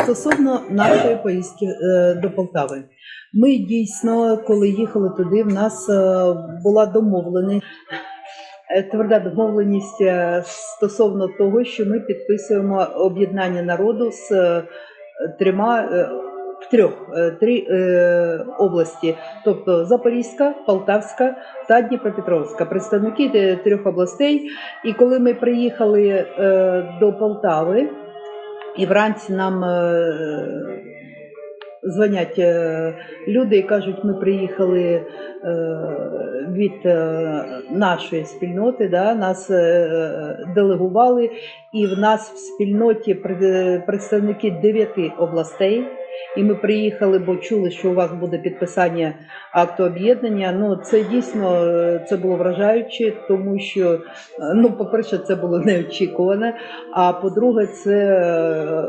Стосовно нашої поїздки е, до Полтави, ми дійсно, коли їхали туди, в нас е, була домовленість, е, тверда домовленість стосовно того, що ми підписуємо об'єднання народу з трьома. В трьох три області, тобто Запорізька, Полтавська та Дніпропетровська, представники трьох областей. І коли ми приїхали до Полтави, і вранці нам е, дзвонять е, люди і кажуть, ми приїхали е, від нашої спільноти, да, нас делегували, і в нас в спільноті пред- представники дев'яти областей. І ми приїхали, бо чули, що у вас буде підписання акту об'єднання. Ну це дійсно е, це було вражаюче, тому що е, ну, по-перше, це було неочікуване. А по-друге, це е,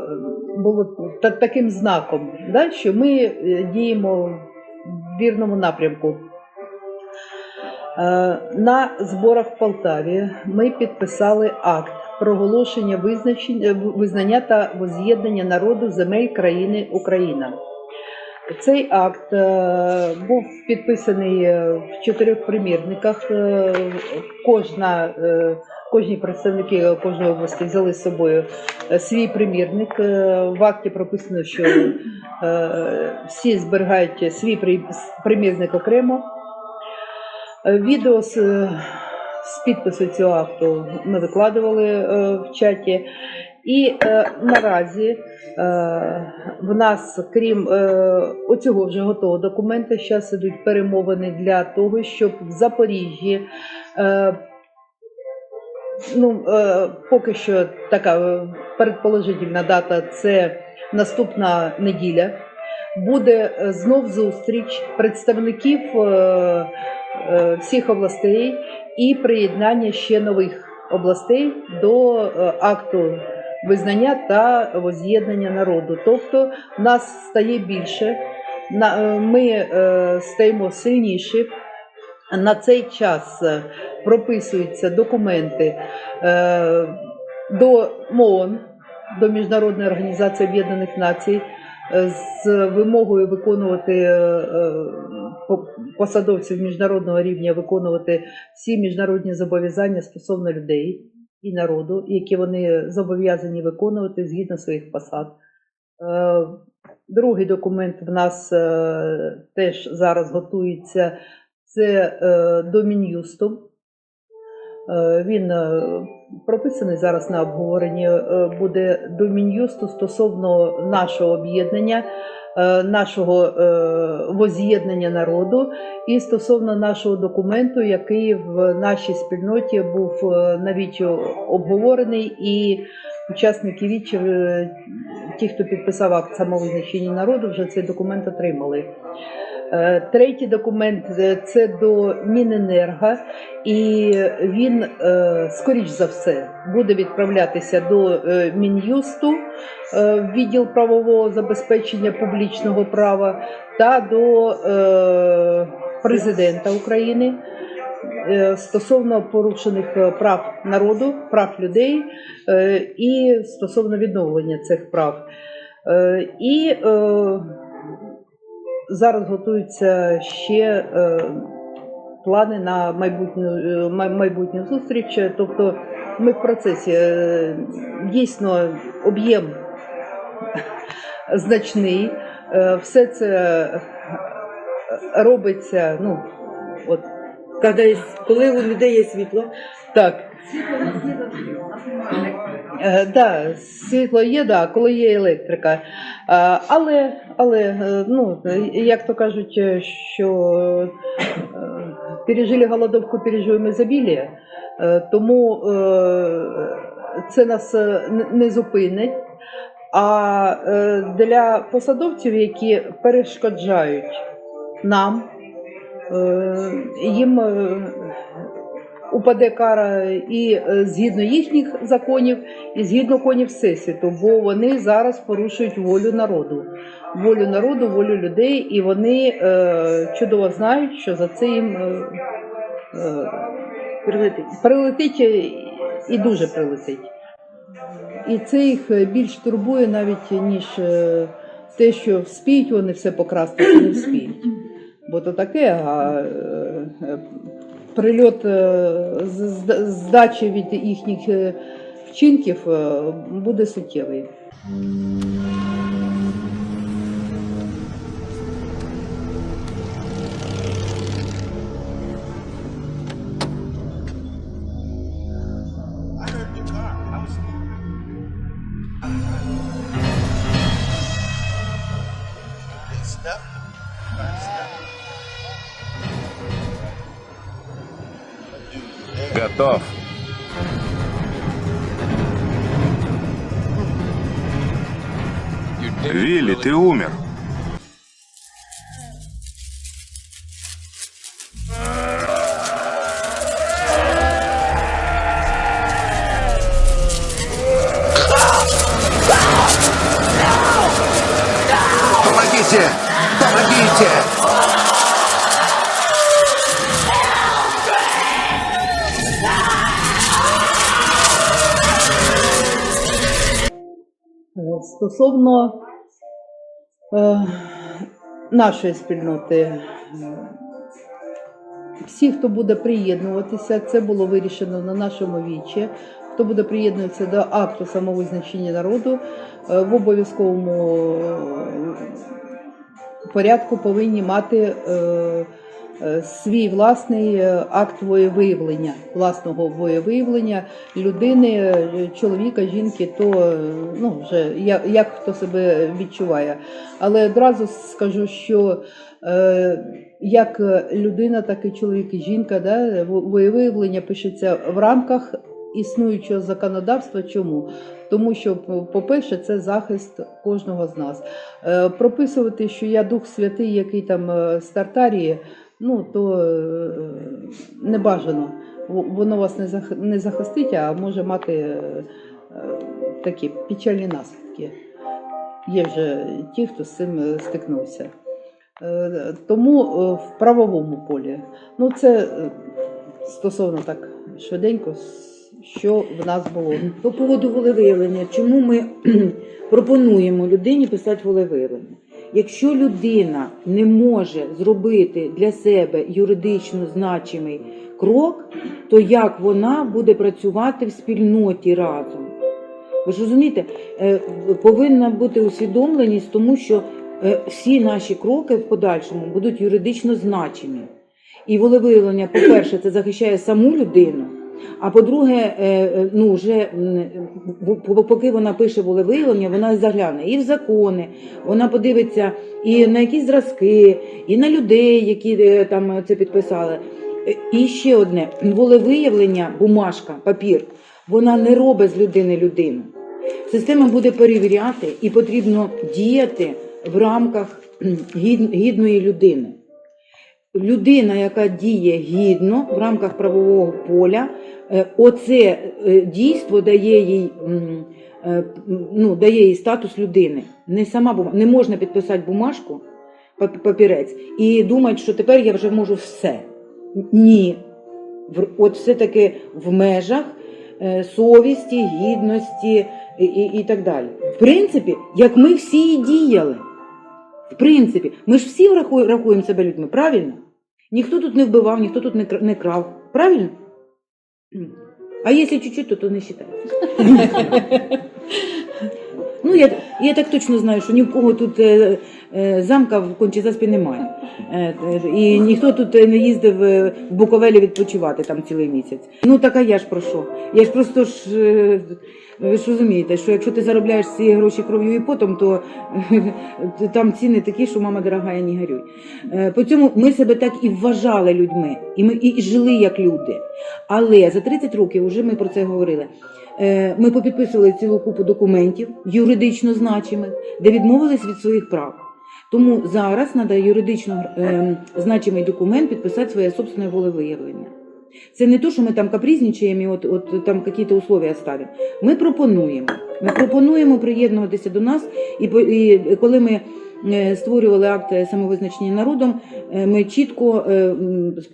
було таким знаком, да, що ми діємо в вірному напрямку. На зборах в Полтаві ми підписали акт проголошення визначення, визнання та воз'єднання народу земель країни Україна. Цей акт е, був підписаний е, в чотирьох примірниках. Е, Кожна, е, кожні представники кожної області взяли з собою е, свій примірник. Е, В акті прописано, що е, всі зберігають свій при- примірник окремо. Е, Відео з, е, з підпису цього акту ми викладували е, в чаті. І е, наразі е, в нас, крім е, оцього вже готового документа, зараз ідуть перемовини для того, щоб в Запоріжжі. Е, Ну, е, поки що така е, передположительна дата це наступна неділя. Буде е, знов зустріч представників е, е, всіх областей і приєднання ще нових областей до е, акту визнання та воз'єднання народу. Тобто нас стає більше, е, ми е, стаємо сильніші. На цей час прописуються документи до МООН, до Міжнародної організації Об'єднаних Націй, з вимогою виконувати посадовців міжнародного рівня виконувати всі міжнародні зобов'язання стосовно людей і народу, які вони зобов'язані виконувати згідно своїх посад. Е, Другий документ в нас е, теж зараз готується. Це е, до Мін'юсту. Він прописаний зараз на обговоренні. Буде до Мін'юсту стосовно нашого об'єднання, нашого е, воз'єднання народу і стосовно нашого документу, який в нашій спільноті був е, навіть обговорений, і учасники вічі, е, ті, хто підписав акт самовизначення народу, вже цей документ отримали. Е, Третій документ е, це до Міненерго, і він, е, скоріш за все, буде відправлятися до Мін'юсту відділ правового забезпечення публічного права та до президента України стосовно порушених прав народу, прав людей і стосовно відновлення цих прав. І зараз готуються ще е, плани на майбутню, е, майбутню зустріч. Тобто ми в процесі Е, дійсно об'єм значний. Все це робиться. Ну, от, Коли, у людей є світло, так. Е, Да, світло є, да, коли є електрика. Е, Але, але е, ну, як то кажуть, е, що пережили голодовку, переживемо ізобілія, Е, тому це нас не- зупинить. А для посадовців, які перешкоджають нам, їм упаде кара і е, згідно їхніх законів, і згідно конів всесвіту, бо вони зараз порушують волю народу, волю народу, волю людей, і вони е, чудово знають, що за це їм е, прилетить. прилетить і- дуже прилетить. і це їх більш турбує навіть ніж те, що вспіють вони все покрасти, чи не вспіють. Бо то таке, а прильот з- здачі від їхніх е, вчинків е, буде суттєвий. Готов. Вилли, ты умер. Стосовно е, нашої спільноти, е, всі, хто буде приєднуватися, це було вирішено на нашому вічі. Хто буде приєднуватися до акту самовизначення народу, е, в обов'язковому е, порядку повинні мати е, свій власний е, акт воєвиявлення, власного воєвиявлення людини, е, чоловіка, жінки, то е, ну, вже як, як хто себе відчуває. Але одразу скажу, що е, як людина, так і чоловік і жінка, да, воєвиявлення пишеться в рамках існуючого законодавства. Чому? Тому що, по-перше, це захист кожного з нас. Е, Прописувати, що я Дух Святий, який там е, з Тартарії, ну то е, не бажано. Воно вас не захистить, а може мати е, е, такі печальні наслідки. Є вже ті, хто з цим е, стикнувся. Е, Тому е, в правовому полі. Ну, це е, стосовно так швиденько, що в нас було. По поводу волевиявлення, чому ми пропонуємо людині писати волевиявлення? Якщо людина не може зробити для себе юридично значимий крок, то як вона буде працювати в спільноті разом? Ви ж розумієте, е, повинна бути усвідомленість, тому що е, всі наші кроки в подальшому будуть юридично значимі. І волевиявлення, по-перше, це захищає саму людину. А по-друге, е, е, ну вже поки вона пише волевиявлення, вона загляне і в закони, вона подивиться і на якісь зразки, і на людей, які е, там це підписали. І ще одне волевиявлення, бумажка, папір, вона не робить з людини людину. Система буде перевіряти і потрібно діяти в рамках гідної людини. Людина, яка діє гідно в рамках правового поля, е, оце е, дійство дає їй, е, ну, дає їй статус людини. Не сама бума- не можна підписати бумажку, папірець, і думати, що тепер я вже можу все. Ні. От все-таки в межах совісті, гідності і, і, і так далі. В принципі, як ми всі і діяли. В принципі, ми ж всі рахуємо себе людьми, правильно? Ніхто тут не вбивав, ніхто тут не, не крав. Правильно? А якщо чуть-чуть, то, то не вважається. Ну, я, я так точно знаю, що ні в кого тут е, замка в кончезаспі немає. Е, е, і ніхто тут е, не їздив е, в Буковелі відпочивати там цілий місяць. Ну так а я ж про що? Я ж просто ж е, ви ж розумієте, що якщо ти заробляєш ці гроші кров'ю і потом, то е, там ціни такі, що мама дорогая, не горюй. Е, По цьому ми себе так і вважали людьми, і ми і, жили як люди. Але за 30 років вже ми про це говорили. Е, Ми попідписували цілу купу документів юридично значимих, де відмовились від своїх прав. Тому зараз треба юридично е, значимий документ підписати своє собственне волевиявлення. Це не то, що ми там капризничаємо і от, от там якісь условия ставимо. Ми пропонуємо. Ми пропонуємо приєднуватися до нас, і, і коли ми е, створювали акт самовизначення народом, е, ми чітко е,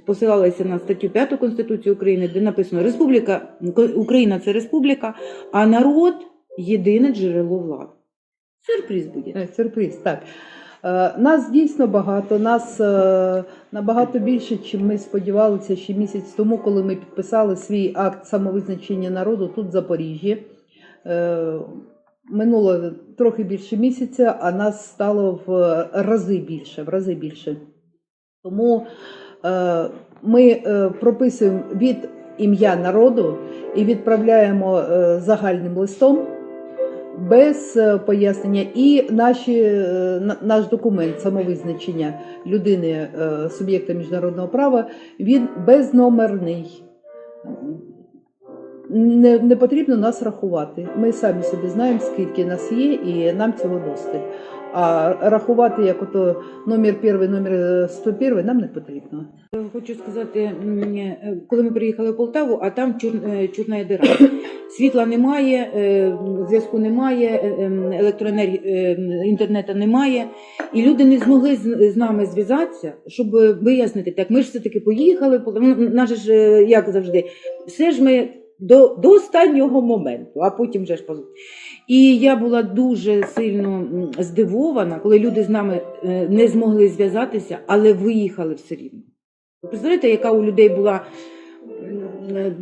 посилалися на статтю 5 Конституції України, де написано Республіка Україна це республіка, а народ єдине джерело влади. Сюрприз буде. Сюрприз, так. Е, Нас дійсно багато, нас е, набагато більше, чим ми сподівалися ще місяць тому, коли ми підписали свій акт самовизначення народу тут, в Запоріжжі. Е, Минуло трохи більше місяця, а нас стало в рази більше, в рази більше. Тому ми прописуємо від ім'я народу і відправляємо загальним листом без е, пояснення. І наші, е, наш документ самовизначення людини е, суб'єкта міжнародного права він безномерний. Не, не потрібно нас рахувати. Ми самі собі знаємо, скільки нас є, і нам цього досить. А рахувати як ото номер перший, номер 101 нам не потрібно. Хочу сказати, е, коли ми приїхали в Полтаву, а там чур, е, чорна дира. Світла немає, е, зв'язку немає, е, ем, електроенергії е, інтернету немає. І люди не змогли з, нами зв'язатися, щоб вияснити, так ми ж все-таки поїхали, в Полтаву. Ну, наше ж, е, як завжди, все ж ми до, до останнього моменту, а потім вже ж поз- І я була дуже сильно здивована, коли люди з нами е, не змогли зв'язатися, але виїхали все рівно. Представляєте, яка у людей була е,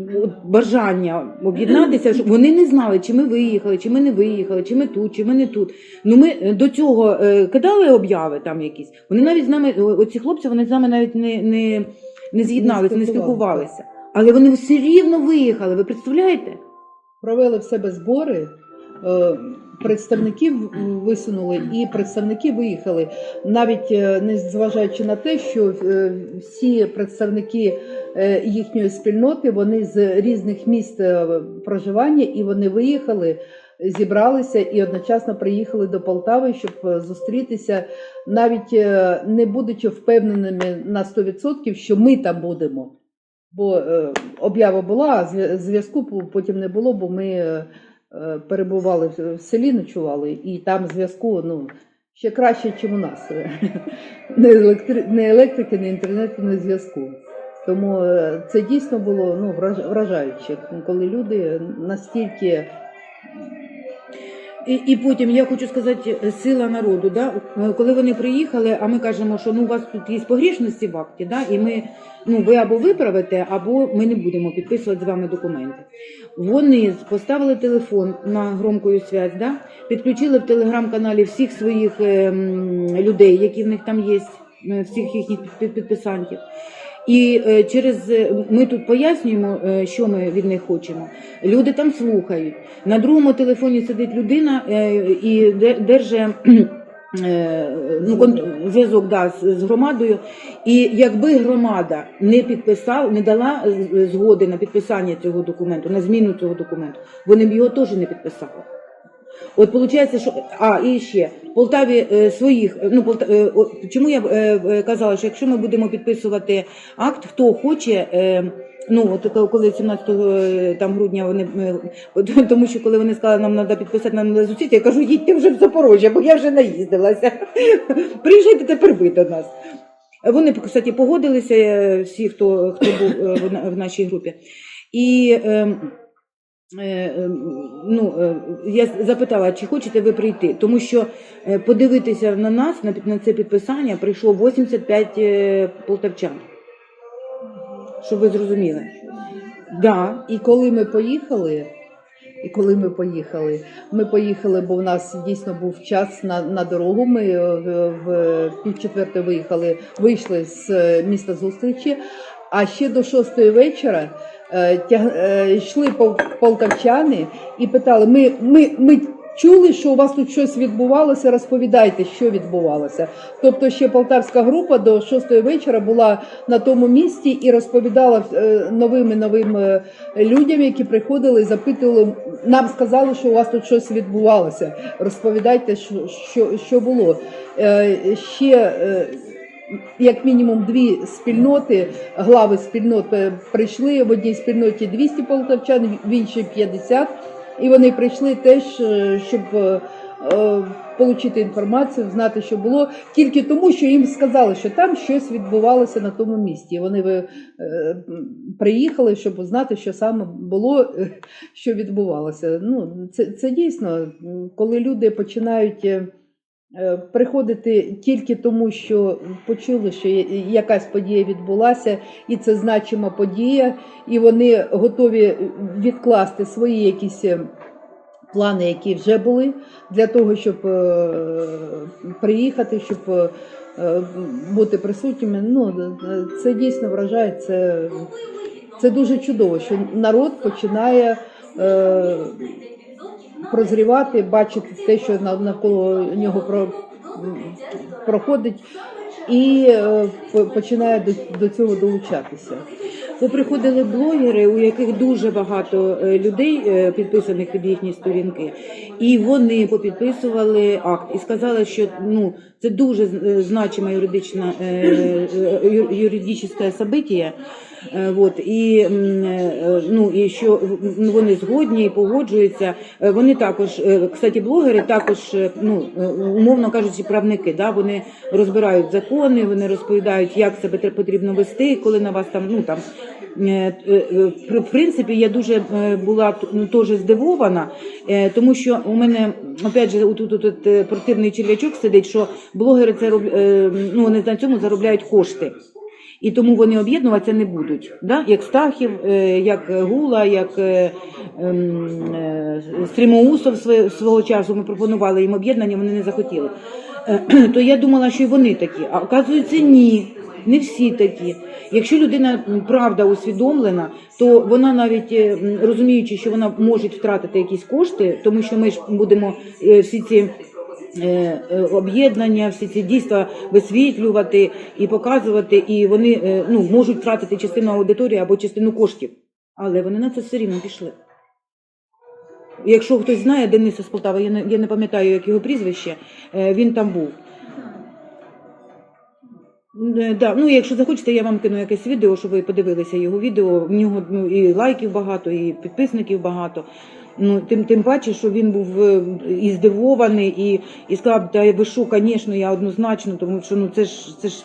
бажання об'єднатися, щоб вони не знали, чи ми виїхали, чи ми не виїхали, чи ми тут, чи ми не тут. Ну ми е, до цього кидали обяви там якісь. Вони навіть з нами, оці хлопці, вони з нами навіть не, не, не з'єдналися, не Не спілкувалися. Але вони все рівно виїхали. Ви представляєте? провели в себе збори. Е, Представників висунули і представники виїхали, навіть е, не зважаючи на те, що е, всі представники їхньої спільноти вони з різних міст проживання і вони виїхали, зібралися і одночасно приїхали до Полтави, щоб зустрітися, навіть не будучи впевненими на 100%, що ми там будемо. Бо об'ява була, а зв'язку потім не було, бо ми перебували в- в селі, ночували, і там зв'язку ну, ще краще, ніж у нас. Не, електри... не електрики, не інтернету, не зв'язку. Тому е, це дійсно було ну, вражаюче, коли люди настільки І, і потім я хочу сказати, е, сила народу. Да? Е, Коли вони приїхали, а ми кажемо, що ну у вас тут є погрішності в акті, да? і ми ну ви або виправите, або ми не будемо підписувати з вами документи. Вони поставили телефон на громкою связь, да? підключили в телеграм-каналі всіх своїх е, м, людей, які в них там є, е, всіх їхніх під- підписантів. І е, через е, ми тут пояснюємо, е, що ми від них хочемо. Люди там слухають. На другому телефоні сидить людина і де- держить е, ну, зв'язок да, з громадою. І якби громада не підписала, не дала згоди на підписання цього документу, на зміну цього документу, вони б його теж не підписали. От виходить, що а і ще Полтаві е, своїх. е, Ну Полта, е, о, чому я е, е, казала, що якщо ми будемо підписувати акт, хто хоче. Е, Ну, от коли- коли 17 е, там грудня вони тому що коли вони сказали, нам треба підписати, нам треба зустріти, я кажу, їдьте вже в Запорожжя, бо я вже наїздилася. Приїжджайте тепер ви до нас. Вони, кстати, погодилися, всі, хто, хто був в нашій групі. І е, е, ну, е, я запитала, чи хочете ви прийти, тому що е, подивитися на нас, на, це підписання, прийшло 85 е, полтавчан. Щоб ви зрозуміли. Да. І коли ми поїхали, і коли ми поїхали, ми поїхали, бо в нас дійсно був час на, на дорогу. Ми е, в, в півчетвертої виїхали, вийшли з е, міста зустрічі. А ще до шостої вечора е, е, йшли пол- полтавчани і питали: ми, ми, ми чули, що у вас тут щось відбувалося, розповідайте, що відбувалося. Тобто ще полтавська група до шостої вечора була на тому місці і розповідала е, новим людям, які приходили і запитували. Нам сказали, що у вас тут щось відбувалося. Розповідайте, що, що, що було. Ще як мінімум дві спільноти, глави спільнот е, прийшли в одній спільноті 200 полтавчан, в іншій 50. І вони прийшли теж, е, щоб е, отримати інформацію, знати, що було, тільки тому, що їм сказали, що там щось відбувалося на тому місці. І Вони приїхали, щоб знати, що саме було, що відбувалося. Ну, це, це дійсно, коли люди починають. Е, Приходити тільки тому, що почули, що якась подія відбулася, і це значима подія, і вони готові відкласти свої якісь е, плани, які вже були, для того, щоб е, приїхати, щоб бути присутніми. Ну, це дійсно вражає. Це, це дуже чудово, що народ починає прозрівати, бачити те, що на- навколо нього про, проходить, і е, по- починає до, цього долучатися. Поприходили блогери, у яких дуже багато е, людей е, підписаних під їхні сторінки, і вони попідписували акт і сказали, що ну це дуже значиме юридичне юридичне событие. Е, Вот, і, е, ну, і що вони згодні і погоджуються. Е, Вони також, е, кстати, блогери також, е, ну, е, умовно кажучи, правники, да, вони розбирають закони, вони розповідають, як себе потрібно вести, коли на вас там, ну там. е, е, е, В принципі, я дуже е, була ну, теж здивована, е, тому що у мене опять же тут, тут, тут е, противний черв'ячок сидить, що блогери це роб- е, ну, вони на цьому заробляють кошти. І тому вони об'єднуватися не будуть. Да? Як Стахів, е, як Гула, як е, ем, е, Стрімоусов своє- свого часу ми пропонували їм об'єднання, вони не захотіли. То я думала, що і вони такі. А оказується, ні. Не всі такі. Якщо людина правда усвідомлена, то вона навіть розуміючи, що вона може втратити якісь кошти, тому що ми ж будемо всі ці об'єднання, всі ці дійства висвітлювати і показувати, і вони е, ну, можуть втратити частину аудиторії або частину коштів. Але вони на це все рівно пішли. Якщо хтось знає Дениса з Полтави, я не, я не пам'ятаю, як його прізвище, е, він там був. Е, Да, ну якщо захочете, я вам кину якесь відео, щоб ви подивилися його відео. В нього ну, і лайків багато, і підписників багато. Ну, тим, тим паче, що він був е, і здивований, і, і сказав, та ви що, звісно, я однозначно, тому що ну це ж це ж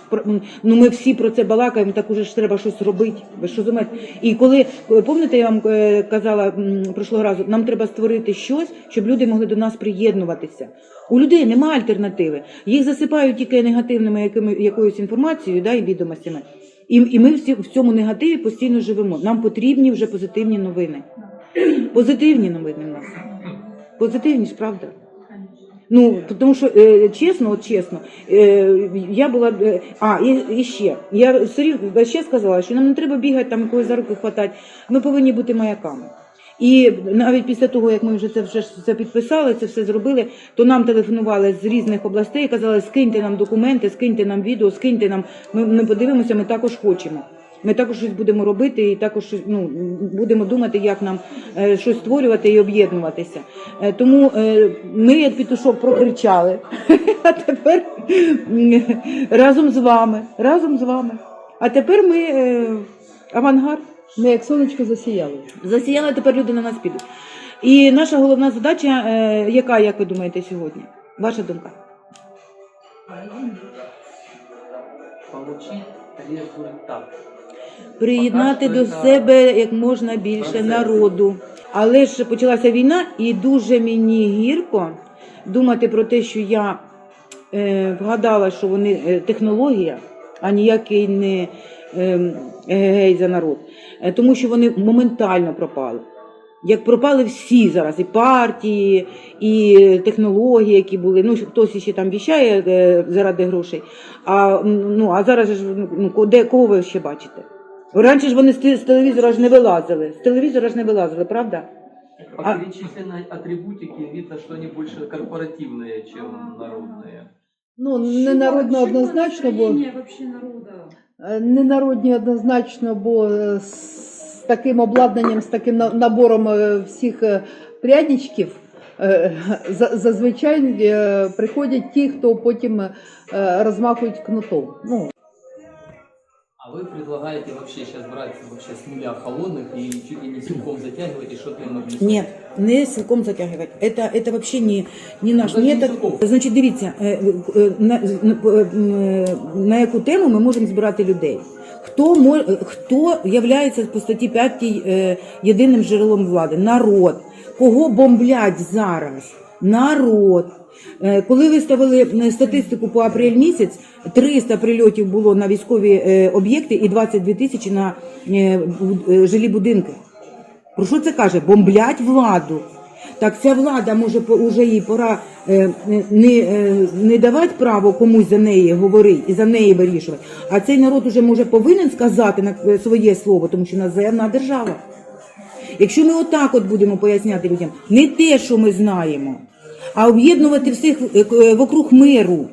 ну ми всі про це балакаємо, так уже ж треба щось робити. Ви що думаєте? І коли пам'ятаєте, я вам е, казала прошлого разу, нам треба створити щось, щоб люди могли до нас приєднуватися. У людей немає альтернативи. Їх засипають тільки негативними якими, якоюсь інформацією да, і відомостями. І, і ми всі в цьому негативі постійно живемо. Нам потрібні вже позитивні новини. Позитивні новини в нас. Позитивні ж, правда. Ну, тому що е, чесно, от чесно, е, я була. е, а, і, і ще. Я все ще сказала, що нам не треба бігати там когось за руки хватати. Ми повинні бути маяками. І навіть після того, як ми вже це вже все підписали, це все зробили, то нам телефонували з різних областей, казали, скиньте нам документи, скиньте нам відео, скиньте нам. Ми, ми подивимося, ми також хочемо. Ми також щось будемо робити і також ну, будемо думати, як нам е, щось створювати і об'єднуватися. Е, тому е, ми, як петушок, прокричали, а тепер разом з вами, разом з вами. А тепер ми е, авангард. Ми як сонечко засіяли. Засіяли, тепер люди на нас підуть. І наша головна задача, е, яка, як ви думаєте, сьогодні? Ваша думка? получить результат. Приєднати до себе як можна більше народу. Але ж почалася війна, і дуже мені гірко думати про те, що я е, вгадала, що вони е, технологія, а ніякий не е, гей за народ. Е, тому що вони моментально пропали. Як пропали всі зараз, і партії, і технології, які були. Ну, хтось ще там віщає е, заради грошей. А, ну, а зараз ж ну, де, кого ви ще бачите? Раніше ж вони з з телевізора ж не вилазили. З телевізора ж не вилазили, правда? По А- перечисленной атрибутике видно, что они больше корпоративные, чем народные. Ну, не народно однозначно, бо е, не народні однозначно, бо е, з таким обладнанням, з таким набором е, всіх е, пряничків. е, Зазвичай е, приходять ті, хто потім е, розмахують кнутом. Ну, А вы предлагаете вообще сейчас брать вообще с нуля холодных и чуть ли не силком затягивать и что-то им объяснять? Ні, не силком затягувати. Это, это вообще не, не наш Ну, це метод. силком. Значить, дивіться, е, е, на, на, е, м, на яку тему ми можемо збирати людей. Хто, мо- е, хто являється по статті 5 е, єдиним джерелом влади? Народ. Кого бомблять зараз? Народ. Е, Коли виставили е, статистику по апрель місяць, 300 прильотів було на військові е, об'єкти і 22 тисячі на жилі будинки. Про що це каже? Бомблять владу. Так ця влада може уже їй пора не, не давати право комусь за неї говорити і за неї вирішувати. А цей народ уже може повинен сказати на своє слово, тому що наземна держава. Якщо ми отак от будемо поясняти людям, не те, що ми знаємо, а об'єднувати всіх е, е, вокруг миру.